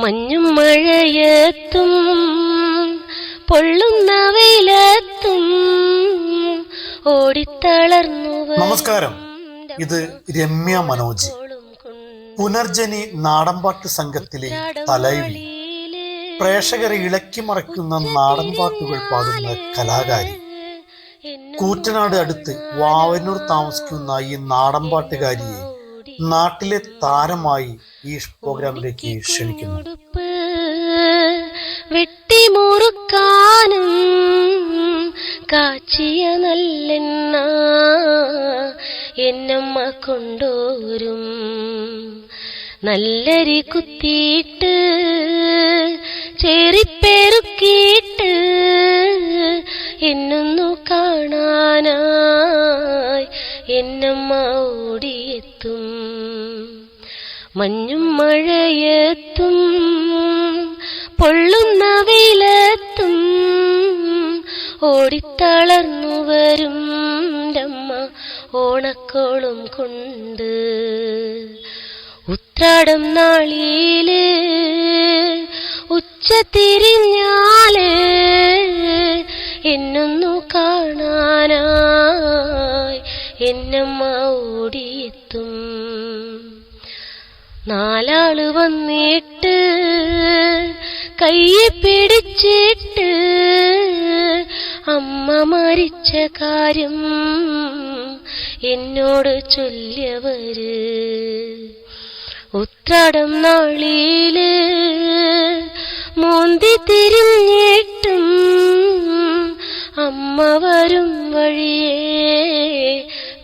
മഞ്ഞും മഴയത്തും പൊള്ളുന്ന വെയിലത്തും ഓടിത്തളർന്നു നമസ്കാരം. ഇത് രമ്യ മനോജ്. പുനർജനി നാടൻപാട്ട് സംഘത്തിലെ തലയുള്ളി പ്രേക്ഷകരെ ഇളക്കി മറയ്ക്കുന്ന നാടൻപാട്ടുകൾ പാടുന്ന കലാകാരി. കൂറ്റനാട് അടുത്ത് വാവനൂർ താമസിക്കുന്ന ഈ നാടൻപാട്ടുകാരിയെ നാട്ടിലെ താരമായി ഈ പ്രോഗ്രാമിലേക്ക് ക്ഷണിക്കുന്നു. വെട്ടിമുറുക്കാനും കാച്ചിയ നല്ലെണ്ണ എന്നമ്മ കൊണ്ടോരും. നല്ലരി കുത്തിയിട്ട് ചേറിപ്പെരുക്കിയിട്ട് എന്നൊന്നു കാണാനായി എന്നമ്മ ഓടിയെത്തും. മഞ്ഞും മഴയത്തും പൊള്ളുന്ന വെയിലത്തും ഓടിത്തളർന്നു വരും രമ്മ ഓണക്കോളും കൊണ്ട്. ഉത്രാടം നാളിയിൽ ഉച്ച തിരിഞ്ഞാൽ എന്നൊന്നു കാണാനായി. എന്നമ്മ ഓടിയെത്തും. നാലാൾ വന്നിട്ട് കയ്യെ പിടിച്ചിട്ട് അമ്മ മരിച്ച കാര്യം എന്നോട് ചൊല്ലിയവര്. ഉത്രാടം നാളിൽ മോന്തി തിരിഞ്ഞിട്ടും അമ്മ വരും വഴിയേ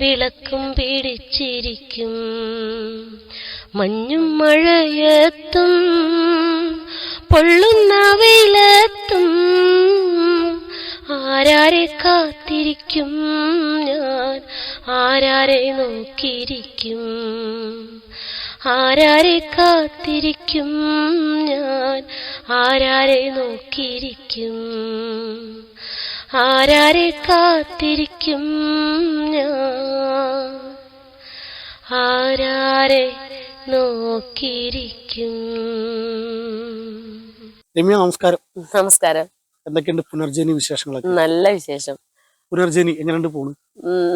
വിളക്കും പിടിച്ചിരിക്കും. മഞ്ഞും മഴയത്തും പൊള്ളുന്ന വെയിലത്തും ആരാരെ കാത്തിരിക്കും ഞാൻ? ആരാരെ നോക്കിയിരിക്കും? ആരാരെ കാത്തിരിക്കും ഞാൻ? ആരാരെ നോക്കിയിരിക്കും? ആരാരെ കാത്തിരിക്കും ഞാൻ? ആരാരെ നോക്കിയിരിക്കും. രമ്യ നമസ്കാരം. നമസ്കാരം. എന്തൊക്കെയുണ്ട് പുനർജനി വിശേഷങ്ങളൊക്കെ? നല്ല വിശേഷം. പുനർജനി എങ്ങനെയുണ്ട് പോണു?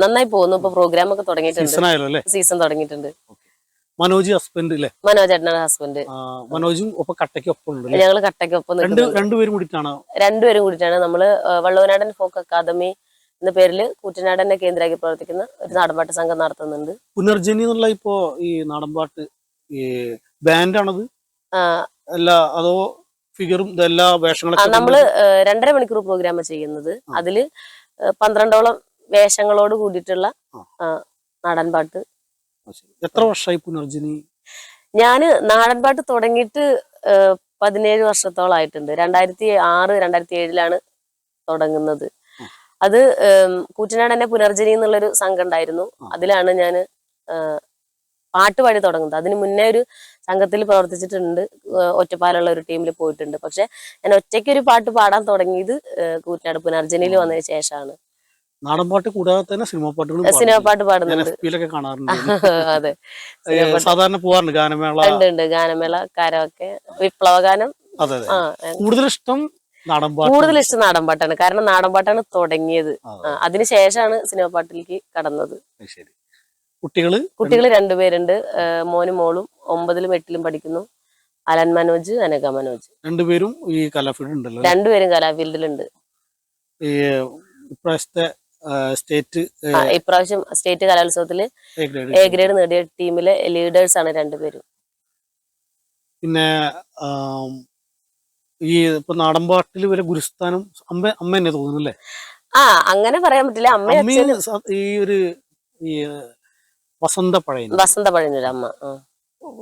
നന്നായി പോകുന്നു. ഇപ്പൊ പ്രോഗ്രാം ഒക്കെ തുടങ്ങിയിട്ടുണ്ട്. സീസൺ ആയല്ലോ സീസൺ തുടങ്ങിയിട്ടുണ്ട്. മനോജ് ഹസ്ബൻഡ് അല്ലേ മനോജ് ചേട്ടനാണ് ഹസ്ബൻഡ് ആ, മനോജും ഒപ്പം കട്ടയ്ക്ക് ഒപ്പം ഉണ്ട് അല്ലേ? ഞങ്ങൾ കട്ടയ്ക്കൊപ്പം രണ്ട് രണ്ടുപേരും കൂടിയിട്ടാണ്? രണ്ടുപേരും കൂടിയിട്ടാണ്. നമ്മൾ വള്ളവനാടൻ ഫോക്ക് അക്കാദമി എന്ന പേരിൽ കൂറ്റനാടനെ കേന്ദ്രമാക്കി പ്രവർത്തിക്കുന്ന ഒരു നാടൻപാട്ട് സംഘം നടത്തുന്നുണ്ട്. പുനർജനി എന്നുള്ള ഇപ്പോ ഈ നാടൻപാട്ട് ഈ ബാൻഡാണത്? അല്ല അതോ ഫിഗറും ഇതെല്ലാ വേഷങ്ങളൊക്കെ നമ്മൾ രണ്ടര മണിക്കൂർ പ്രോഗ്രാം ചെയ്യുന്നത്. അതിൽ പന്ത്രണ്ടോളം വേഷങ്ങളോട് കൂടിയിട്ടുള്ള നാടൻപാട്ട് എത്ര വർഷമായി പുനർജനി ഞാൻ നാടൻപാട്ട് തുടങ്ങിയിട്ട് പതിനേഴ് വർഷത്തോളായിട്ടുണ്ട് രണ്ടായിരത്തി ആറ് രണ്ടായിരത്തി ഏഴിലാണ് തുടങ്ങുന്നത് അത് കൂറ്റനാട് എന്നെ പുനർജനി എന്നുള്ളൊരു സംഘം ഉണ്ടായിരുന്നു. അതിലാണ് ഞാൻ പാട്ട് പാടി തുടങ്ങുന്നത്. അതിന് മുന്നേ ഒരു സംഘത്തിൽ പ്രവർത്തിച്ചിട്ടുണ്ട്. ഒറ്റപ്പാലുള്ള ഒരു ടീമിൽ പോയിട്ടുണ്ട്. പക്ഷെ ഞാൻ ഒറ്റയ്ക്ക് ഒരു പാട്ട് പാടാൻ തുടങ്ങിയത് കൂറ്റാട് കൂറ്റനാട് പുനർജനിയിൽ വന്നതിന് ശേഷമാണ്. നാടൻപാട്ട് കൂടാതെ തന്നെ സിനിമ പാട്ട് പാടുന്നുണ്ട്. കാണാറുണ്ട്. അതെ. സാധാരണ പോവാറുണ്ട്. ഗാനമേള. ഉണ്ട് ഉണ്ട്. ഗാനമേള കാരമൊക്കെ വിപ്ലവഗാനം. അതെ അതെ. ആ കൂടുതൽ ഇഷ്ടം കൂടുതൽ ഇഷ്ടം നാടൻപാട്ടാണ് കാരണം നാടൻപാട്ടാണ് തുടങ്ങിയത്. അതിനുശേഷമാണ് സിനിമ പാട്ടിലേക്ക് കടന്നത്. ശരി. കുട്ടികൾ കുട്ടികൾ രണ്ടുപേരുണ്ട്. മോനും മോളും ഒമ്പതിലും എട്ടിലും പഠിക്കുന്നു. അലൻ മനോജ് അനക മനോജ്. രണ്ടുപേരും ഈ കലാഫീൽഡ് ഉണ്ടല്ലോ രണ്ടുപേരും കലാഫീൽഡിലുണ്ട്. ഈ ഇപ്രാവശ്യത്തെ സ്റ്റേറ്റ് ഇപ്രാവശ്യം സ്റ്റേറ്റ് കലോത്സവത്തിൽ എ ഗ്രേഡ് നേടിയ ടീമിലെ ലീഡേഴ്സ് ആണ് രണ്ടുപേരും. പിന്നെ ഈ ഇപ്പൊ നാടൻപാട്ടിൽ വരെ ഗുരുസ്ഥാനം അമ്മ അമ്മ തന്നെ തോന്നുന്നു അല്ലേ? ആ അങ്ങനെ പറയാൻ പറ്റില്ല. സ- ഈ ഒരു ഈ വസന്ത പഴയൻ വസന്ത പഴഞ്ഞൊരു അമ്മ.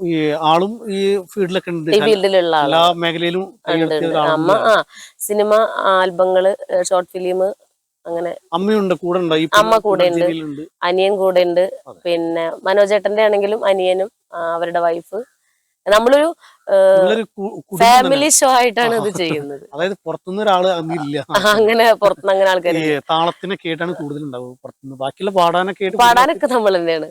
ഈ ആളും ഈ ഫീൽഡിലൊക്കെ ഉണ്ട്. ഫീൽഡിലുള്ള എല്ലാ മേഖലയിലും അമ്മ ആ സിനിമ ആൽബങ്ങൾ ഷോർട്ട് ഫിലിം അങ്ങനെ. അമ്മയുണ്ട് കൂടെ അമ്മ കൂടെ ഉണ്ട്. അനിയൻ കൂടെ ഉണ്ട്. പിന്നെ മനോജേട്ടന്റെ ആണെങ്കിലും അനിയനും അവരുടെ വൈഫ് നമ്മളൊരു ഫാമിലി ഷോ ആയിട്ടാണ് ഇത് ചെയ്യുന്നത്. അതായത് പുറത്തുനിന്ന് ഒരാൾ അന്നില്ല അങ്ങനെ പുറത്തുനിന്ന് അങ്ങനെ ആൾക്കാർ ഈ താളത്തിനൊക്കെ ആയിട്ടാണ് കൂടുതൽ ഉണ്ടാവുക ബാക്കിയുള്ള പാടാനൊക്കെ പാടാനൊക്കെ നമ്മൾ തന്നെയാണ്.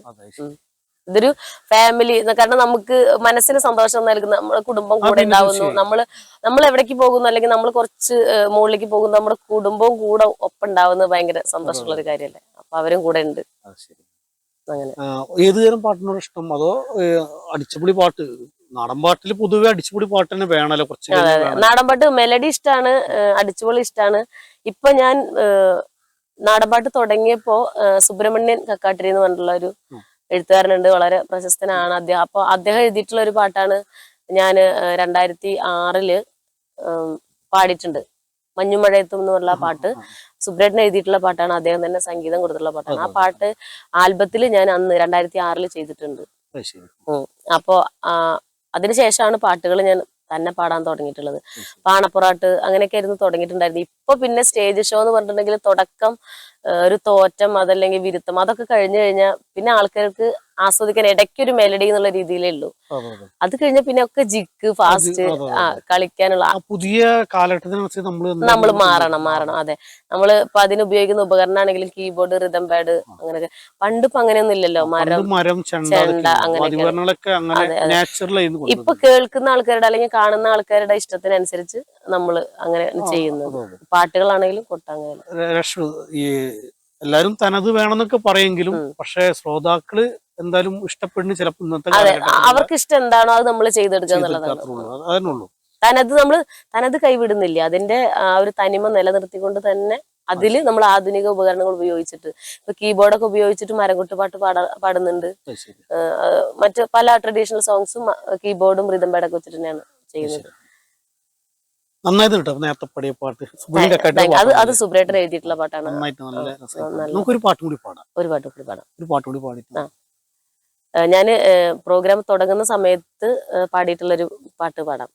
ഇതൊരു ഫാമിലി കാരണം നമുക്ക് മനസ്സിന് സന്തോഷം നൽകുന്ന നമ്മുടെ കുടുംബം കൂടെ ഉണ്ടാവുന്നു. നമ്മൾ നമ്മൾ എവിടേക്ക് പോകുന്നു? അല്ലെങ്കിൽ നമ്മൾ കുറച്ച് മുകളിലേക്ക് പോകുന്നു. നമ്മുടെ കുടുംബവും കൂടെ ഒപ്പം ഉണ്ടാവുന്നത് ഭയങ്കര സന്തോഷമുള്ള ഒരു കാര്യമല്ലേ? അപ്പൊ അവരും കൂടെ ഉണ്ട്. അങ്ങനെ. ഏത് തരം പാട്ടിനോട് ഇഷ്ടം? അതോ അടിച്ചുപൊളി പാട്ട്? നാടൻ പാട്ടിൽ പൊതുവെ അടിച്ചുപൊളി പാട്ട് തന്നെ വേണല്ലോ കുറച്ച്. നാടൻപാട്ട് മെലഡി ഇഷ്ടമാണ് അടിച്ചുപൊളി ഇഷ്ടമാണ് ഇപ്പൊ ഞാൻ നാടൻപാട്ട് തുടങ്ങിയപ്പോ സുബ്രഹ്മണ്യൻ കക്കാട്ടിരി എന്ന് പറഞ്ഞിട്ടുള്ള ഒരു. എഴുത്തുകാരനുണ്ട് വളരെ പ്രശസ്തനാണ്. അദ്ദേഹം അപ്പൊ അദ്ദേഹം എഴുതിയിട്ടുള്ള ഒരു പാട്ടാണ് ഞാൻ രണ്ടായിരത്തി ആറിൽ പാടിയിട്ടുണ്ട്. മഞ്ഞുമഴയത്തും എന്ന് പറഞ്ഞ പാട്ട്. സുബ്രഹ്മണ്യൻ സുബ്രേട്ടൻ എഴുതിയിട്ടുള്ള പാട്ടാണ് അദ്ദേഹം തന്നെ സംഗീതം കൊടുത്തിട്ടുള്ള പാട്ടാണ്. ആ. പാട്ട് ആൽബത്തിൽ ഞാൻ അന്ന് രണ്ടായിരത്തി ആറിൽ ചെയ്തിട്ടുണ്ട്. അപ്പോ അതിനുശേഷമാണ് പാട്ടുകൾ ഞാൻ തന്നെ പാടാൻ തുടങ്ങിയിട്ടുള്ളത്. പാണപ്പുറാട്ട് അങ്ങനെയൊക്കെ ആയിരുന്നു തുടങ്ങിയിട്ടുണ്ടായിരുന്നു ഇപ്പൊ പിന്നെ സ്റ്റേജ് ഷോ എന്ന് പറഞ്ഞിട്ടുണ്ടെങ്കിൽ തുടക്കം ഒരു തോറ്റം അതല്ലെങ്കിൽ വിരുത്തം അതൊക്കെ കഴിഞ്ഞു കഴിഞ്ഞാൽ പിന്നെ ആൾക്കാർക്ക് ആസ്വദിക്കാൻ ഇടയ്ക്കൊരു മെലഡി എന്നുള്ള രീതിയിലേ ഉള്ളൂ. അതെ, കഴിഞ്ഞ പിന്നെ ഒക്കെ ജിക്ക് ഫാസ്റ്റ്. ആ കളിക്കാനുള്ള പുതിയ കാലഘട്ടത്തിനനുസരിച്ച് നമ്മൾ നമ്മൾ മാറണം മാറണം. അതെ. നമ്മൾ ഇപ്പൊ അതിന് ഉപയോഗിക്കുന്ന ഉപകരണമാണെങ്കിലും കീബോർഡ് റിതം പാഡ് അങ്ങനെയൊക്കെ. പണ്ട് ഇപ്പൊ അങ്ങനെയൊന്നും ഇല്ലല്ലോ. മരം മരം ചെണ്ട അങ്ങനെ ഇപ്പൊ കേൾക്കുന്ന ആൾക്കാരുടെ അല്ലെങ്കിൽ കാണുന്ന ആൾക്കാരുടെ ഇഷ്ടത്തിനനുസരിച്ച് നമ്മൾ അങ്ങനെ ചെയ്യുന്നു പാട്ടുകളാണെങ്കിലും ഈ എല്ലാരും തനത് വേണമെന്നൊക്കെ പറയെങ്കിലും. പക്ഷെ ശ്രോതാക്കൾ എന്തായാലും ഇഷ്ടപ്പെടുന്ന ചിലപ്പോ ഇന്നത്തെ അതെ അവർക്ക് ഇഷ്ടം എന്താണോ അത് നമ്മൾ ചെയ്തെടുക്കുക എന്നുള്ളതാണ്. അതിനുള്ളൂ തനത് നമ്മൾ തനത് കൈവിടുന്നില്ല. അതിന്റെ ആ ഒരു തനിമ നിലനിർത്തിക്കൊണ്ട് തന്നെ അതിൽ നമ്മൾ ആധുനിക ഉപകരണങ്ങൾ ഉപയോഗിച്ചിട്ട് ഇപ്പൊ കീബോർഡൊക്കെ ഉപയോഗിച്ചിട്ട് മരംകൊട്ടുപാട്ട് പാടാ പാടുന്നുണ്ട്. മറ്റ് പല ട്രഡീഷണൽ സോങ്സും കീബോർഡും റിതം പാടൊക്കെ വെച്ചിട്ട് തന്നെയാണ് ചെയ്യുന്നത്. നന്നായിട്ട് കേട്ടോ നേരത്തെ പടിയ പാട്ട്. അത് അത് പാട്ടാണ്. എഴുതിയിട്ടുള്ള പാട്ടാണ്. നമുക്കൊരു പാട്ടും കൂടി പാടാം. ഒരു പാട്ട് കൂടി പാടാം. ഒരു പാട്ടും കൂടി ആ. ഞാൻ പ്രോഗ്രാം തുടങ്ങുന്ന സമയത്ത് പാടിയിട്ടുള്ള ഒരു പാട്ട് പാടാം.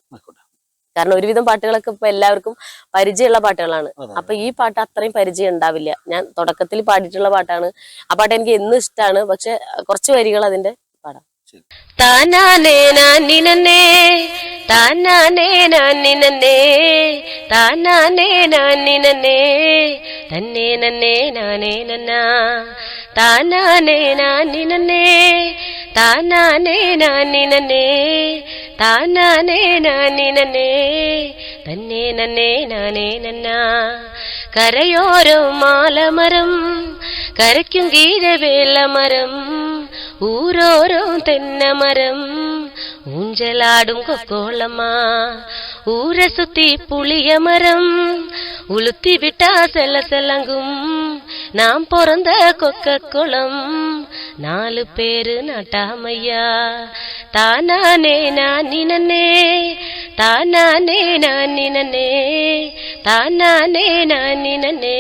കാരണം ഒരുവിധം പാട്ടുകളൊക്കെ ഇപ്പൊ എല്ലാവർക്കും പരിചയമുള്ള പാട്ടുകളാണ്. അപ്പൊ ഈ പാട്ട് അത്രയും പരിചയം ഉണ്ടാവില്ല. ഞാൻ തുടക്കത്തിൽ പാടിയിട്ടുള്ള പാട്ടാണ്. ആ പാട്ട് എനിക്ക് എന്നും ഇഷ്ടമാണ് പക്ഷെ കുറച്ച് വരികൾ അതിന്റെ പാടാം. താനാനേ നാനിനേ താനാനേ നാനിനേ താനാനേ നന്നേ തന്നെ നന്നേ നാനേ നന്നാ താനാനേ നാനിനേ താനാനേ നാനിനേ താനാനേ നന്നേ തന്നെ നന്നേ നാനേ നന്നാ. കരയോരോ മാലമരം കരയ്ക്കും കീഴെ ഊരോരോ തെന്നമരം ஊஞ்சலாடும் கொக்கோளம்மா ஊரை சுத்தி புளிய மரம் உளுத்தி விட்டா செல்ல செல்லங்கும். நாம் பிறந்த கொக்க குளம் நாலு பேரு நாட்டாமையா. தானானே நான் நினனே தானானே நான் நினனே தானானே நான் நினனே.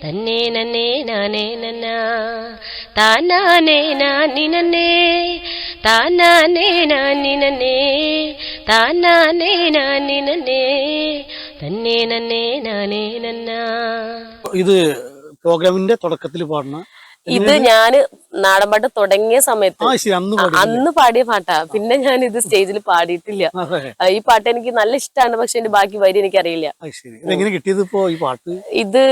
தன்னே நன்னே நானே நன்னா. தானானே நான் நினனே താനാനേ നാനിനേ താനാനേ നാനിനേ തന്നെ നന്നേ നാനേ നന്നാ. ഇത് പ്രോഗ്രാമിന്റെ തുടക്കത്തിൽ പാടുന്ന ഇത് ഞാൻ നാടൻപാട്ട് തുടങ്ങിയ സമയത്ത് അന്ന് പാടിയ പാട്ടാ. പിന്നെ ഞാൻ ഇത് സ്റ്റേജിൽ പാടിയിട്ടില്ല ഈ പാട്ട് എനിക്ക് നല്ല ഇഷ്ടമാണ് പക്ഷെ എന്റെ ബാക്കി വരി എനിക്കറിയില്ല. അറിയില്ല പാട്ട്? ഇത്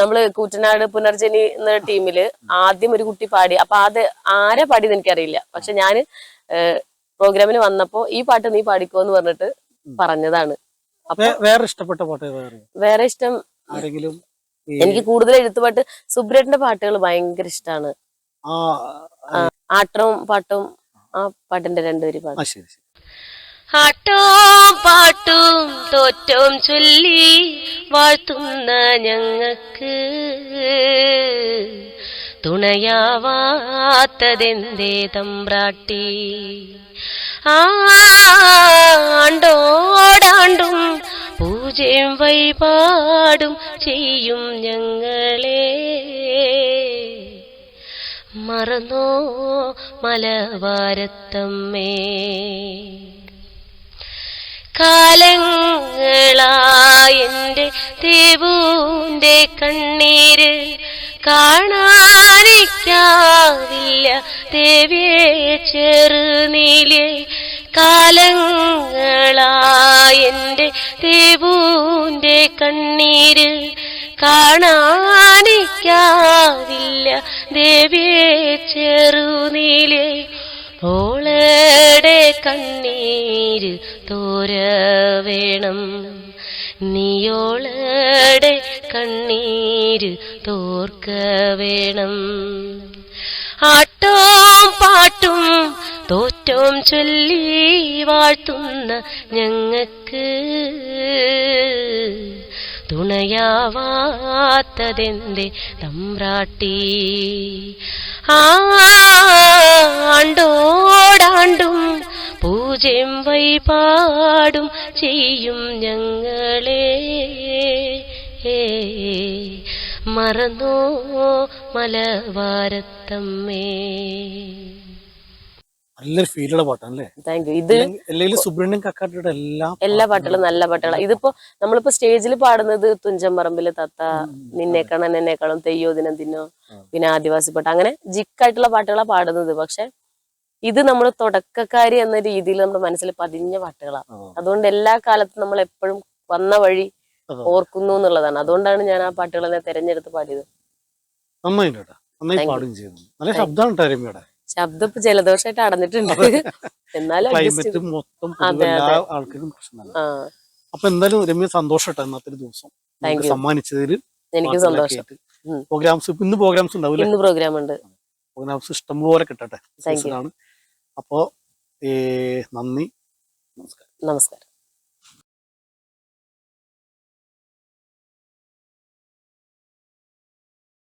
നമ്മൾ കൂറ്റനാട് പുനർജനി എന്ന ടീമിൽ ആദ്യം ഒരു കുട്ടി പാടി. അപ്പൊ അത് ആരെ പാടിയത് എനിക്കറിയില്ല. പക്ഷെ ഞാൻ പ്രോഗ്രാമിന് വന്നപ്പോ ഈ പാട്ട് നീ പാടിക്കോ എന്ന് പറഞ്ഞിട്ട് പറഞ്ഞതാണ്. വേറെ ഇഷ്ടപ്പെട്ട പാട്ട് വേറെ ഇഷ്ടം ആരെങ്കിലും? എനിക്ക് കൂടുതൽ എഴുത്തുപാട്ട് സുബ്രേട്ടന്റെ പാട്ടുകൾ ഭയങ്കര ഇഷ്ടമാണ് ആ ആട്ടവും പാട്ടും ആ പാട്ടിന്റെ രണ്ടുപേര് പാട്ടും ആ ശരി ശരി. ആട്ടോം പാട്ടും തോറ്റവും ചൊല്ലി വാഴ്ത്തുന്ന ഞങ്ങൾക്ക് തുണയാവാത്തതെന്തേ തമ്പ്രാട്ടി? ആണ്ടോടാണ്ടും പൂജയും വഴിപാടും ചെയ്യും ഞങ്ങളെ. മറന്നോ മലവാരത്തമ്മേ. കാലങ്ങളായെന്റെ ദേവൂന്റെ കണ്ണീര് കാണാനിക്കാവില്ല. ദേവിയെ ചെറുനീലെ കാലങ്ങളായെന്റെ ദേവൂന്റെ കണ്ണീര് കാണാനിക്കാവില്ല ദേവിയെ ചെറുനീലെ ഓളടെ കണ്ണീര് തോര വേണം നീയോളടെ കണ്ണീര് തോർക്ക വേണം ആട്ടോം തോറ്റോം ചൊല്ലി വാഴ്ത്തുന്ന ഞങ്ങൾക്ക് തുണയാവാത്തതെന്റെ തമ്പ്രാട്ടി. ആണ്ടോടാണ്ടും പൂജയും വൈപാടും ചെയ്യും ഞങ്ങളെ. മറന്നോ മലവാരത്തമ്മേ. നല്ലൊരു ഫീലുള്ള പാട്ടാണ് അല്ലേ താങ്ക് യു ഇത് അല്ലെങ്കിൽ സുബ്രഹ്മണ്യം കക്കാട്ടിയുടെ എല്ലാ എല്ലാ പാട്ടുകളും നല്ല പാട്ടുകളാണ് ഇതിപ്പോ നമ്മളിപ്പോ സ്റ്റേജിൽ പാടുന്നത് തുഞ്ചമ്പറമ്പിൽ തത്ത നിന്നേക്കണം എന്നെക്കാളും തെയ്യോ ദിനം തിന്നോ പിന്നെ ആദിവാസി പാട്ട്. അങ്ങനെ ജിക്കായിട്ടുള്ള പാട്ടുകളാണ് പാടുന്നത്. പക്ഷെ ഇത് നമ്മൾ തുടക്കക്കാരി എന്ന രീതിയിൽ നമ്മുടെ മനസ്സിൽ പതിഞ്ഞ പാട്ടുകളാണ് അതുകൊണ്ട് എല്ലാ കാലത്തും നമ്മൾ എപ്പോഴും വന്ന വഴി ഓർക്കുന്നു എന്നുള്ളതാണ്. അതുകൊണ്ടാണ് ഞാൻ ആ പാട്ടുകളെ തെരഞ്ഞെടുത്ത് പാടിയത്. നന്നായിട്ടുണ്ട് കേട്ടോ നന്നായി പാടുകയും ചെയ്യുന്നു നല്ല ശബ്ദമാണ് കേട്ടോ രമ്യയുടെ. ശബ്ദം ഇപ്പൊ ജലദോഷമായിട്ട് അടഞ്ഞിട്ടുണ്ട്. എന്നാലും ക്ലൈമറ്റ് മൊത്തം ആൾക്കാർക്കും പ്രശ്നമാണ്. അപ്പൊ എന്തായാലും രമ്യ സന്തോഷട്ടെ ഇന്നത്തെ ദിവസം. സമ്മാനിച്ചതിൽ എനിക്ക് സന്തോഷം. പ്രോഗ്രാംസ് ഇന്ന് പ്രോഗ്രാംസ് ഉണ്ടാവില്ല? ഇന്ന് പ്രോഗ്രാം ഉണ്ട്. പ്രോഗ്രാംസ് കിട്ടട്ടെ. Thank you. സീസണാണ് അപ്പോ നന്ദി. നമസ്കാരം. നമസ്കാരം.